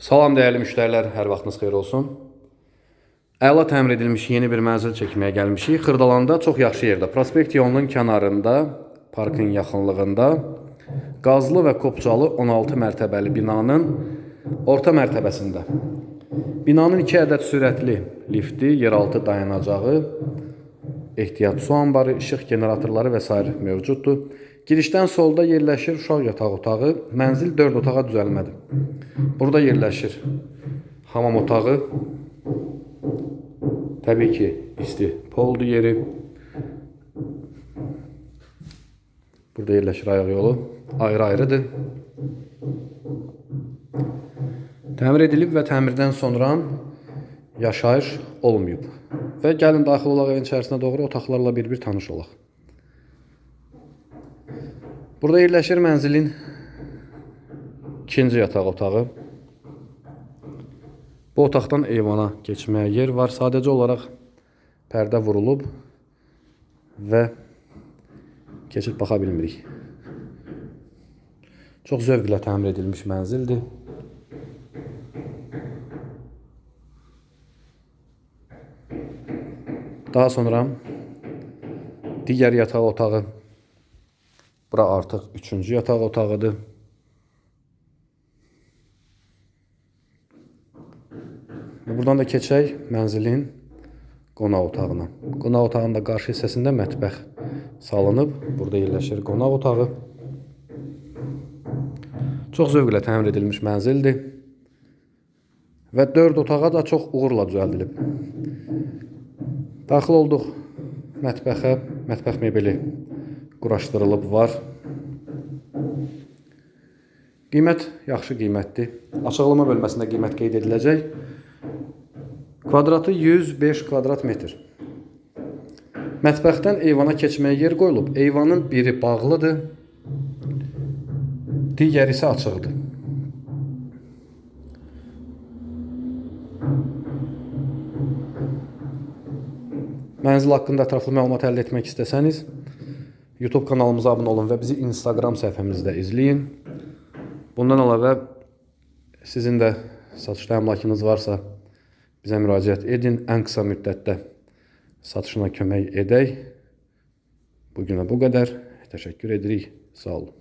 Salam dəyərli müştərilər, hər vaxtınız xeyir olsun. Əla təmir edilmiş yeni bir mənzil çəkməyə gəlmişik. Xırdalanda çox yaxşı yerdə, prospekt yolunun kənarında, parkın yaxınlığında, qazlı və kopcalı 16 mərtəbəli binanın orta mərtəbəsində. Binanın 2 ədəd sürətli lifti, yeraltı dayanacağı, ehtiyat su anbarı, işıq generatorları və s. mövcuddur. Girişdən solda yerləşir uşaq yataq otağı. Mənzil 4 otağa düzəlmədir. Burada yerləşir hamam otağı. Təbii ki, isti poldu yeri. Burada yerləşir ayaq yolu. Ayrı-ayrıdır. Təmir edilib və təmirdən sonra yaşayış olmayıb. Və gəlin daxil olaq evin içərisinə doğru otaqlarla bir-bir tanış olaq. Burada yerləşir mənzilin ikinci yataq otağı. Bu otaqdan eyvana keçməyə yer var. Sadəcə olaraq pərdə vurulub və keçid baxa bilmirik. Çox zövqlə təmir edilmiş mənzildir. Daha sonra digər yataq otağı. Bura artıq üçüncü yataq otağıdır. Buradan da keçək mənzilin qonaq otağına. Qonaq otağının da qarşı hissəsində mətbəx salınıb. Burada yerləşir qonaq otağı. Çox zövqlə təmir edilmiş mənzildir. Və 4 otağa da çox uğurla düzəldilib. Daxil olduq mətbəxə. Mətbəx mebeli quraşdırılıb var. Qiymət yaxşı qiymətdir. Açıqlama bölməsində qiymət qeyd ediləcək. Kvadratı 105 kvadrat metr. Mətbəxdən eyvana keçməyə yer qoyulub. Eyvanın biri bağlıdır. Digəri isə açıqdır. Mənzil haqqında ətraflı məlumat əldə etmək istəsəniz, YouTube kanalımıza abunə olun və bizi Instagram səhifəmizdə izləyin. Bundan əlavə sizin də satışda əmlakınız varsa bizə müraciət edin. Ən qısa müddətdə satışına kömək edək. Bu günə bu qədər. Təşəkkür edirik. Sağ olun.